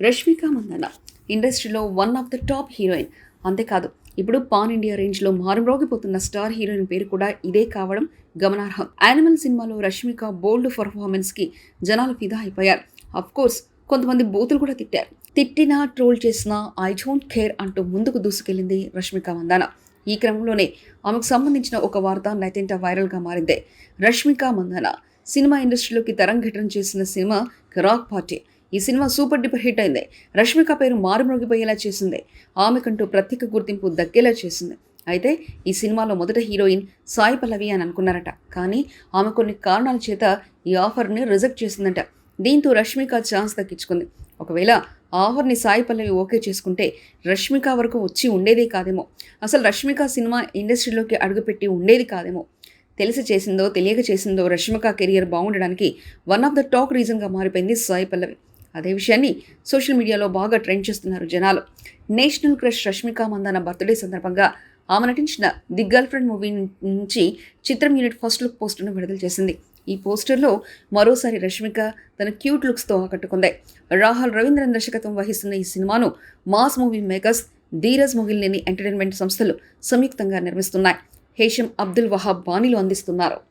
రష్మిక మందన్న ఇండస్ట్రీలో one of the top heroine అంతేకాదు ఇప్పుడు పాన్ ఇండియా రేంజ్లో మారుమ్రోగిపోతున్న స్టార్ హీరోయిన్ పేరు కూడా ఇదే కావడం గమనార్హం. యానిమల్ సినిమాలో రష్మిక బోల్డ్ పర్ఫార్మెన్స్కి జనాలు ఫిదా అయిపోయారు. కోర్స్ కొంతమంది బూతులు కూడా తిట్టారు. తిట్టినా ట్రోల్ చేసినా ఐ డోంట్ కేర్ అంటూ ముందుకు దూసుకెళ్ళింది రష్మిక మందాన ఈ క్రమంలోనే ఆమెకు సంబంధించిన ఒక వార్త నెటింట వైరల్గా మారింది. రష్మిక మందాన సినిమా ఇండస్ట్రీలోకి తరంగేటం చేసిన సినిమా రాక్ పార్టీ. ఈ సినిమా సూపర్ డూపర్ హిట్ అయింది. రష్మిక పేరు మారుమ్రోగిపోయేలా చేసింది. ఆమెకంటూ ప్రత్యేక గుర్తింపు దక్కేలా చేసింది. అయితే ఈ సినిమాలో మొదట హీరోయిన్ సాయి పల్లవి అని అనుకున్నారట. కానీ ఆమె కొన్ని కారణాల చేత ఈ ఆఫర్ని రిజెక్ట్ చేసిందట. దీంతో రష్మిక ఛాన్స్ దక్కించుకుంది. ఒకవేళ ఆఫర్ని సాయి పల్లవి ఓకే చేసుకుంటే రష్మిక వరకు వచ్చి ఉండేదే కాదేమో. అసలు రష్మిక సినిమా ఇండస్ట్రీలోకి అడుగుపెట్టి ఉండేది కాదేమో. తెలిసి చేసిందో తెలియక చేసిందో రష్మిక కెరియర్ బాగుండడానికి వన్ ఆఫ్ ద టాక్ రీజన్గా మారిపోయింది సాయి పల్లవి. అదే విషయాన్ని సోషల్ మీడియాలో బాగా ట్రెండ్ చేస్తున్నారు జనాలు. National crush Rashmika Mandanna birthday సందర్భంగా ఆమె నటించిన ది గర్ల్ ఫ్రెండ్ మూవీ నుంచి చిత్రం యూనిట్ ఫస్ట్ లుక్ పోస్టర్ను విడుదల చేసింది. ఈ పోస్టర్లో మరోసారి రష్మిక తన క్యూట్ లుక్స్తో ఆకట్టుకుంది. రాహుల్ రవీంద్రన్ దర్శకత్వం వహిస్తున్న ఈ సినిమాను mass movie makers Dheeraj Mogilineni entertainment సంస్థలు సంయుక్తంగా నిర్మిస్తున్నాయి. హేషం అబ్దుల్ వహాబ్ బాణీలు అందిస్తున్నారు.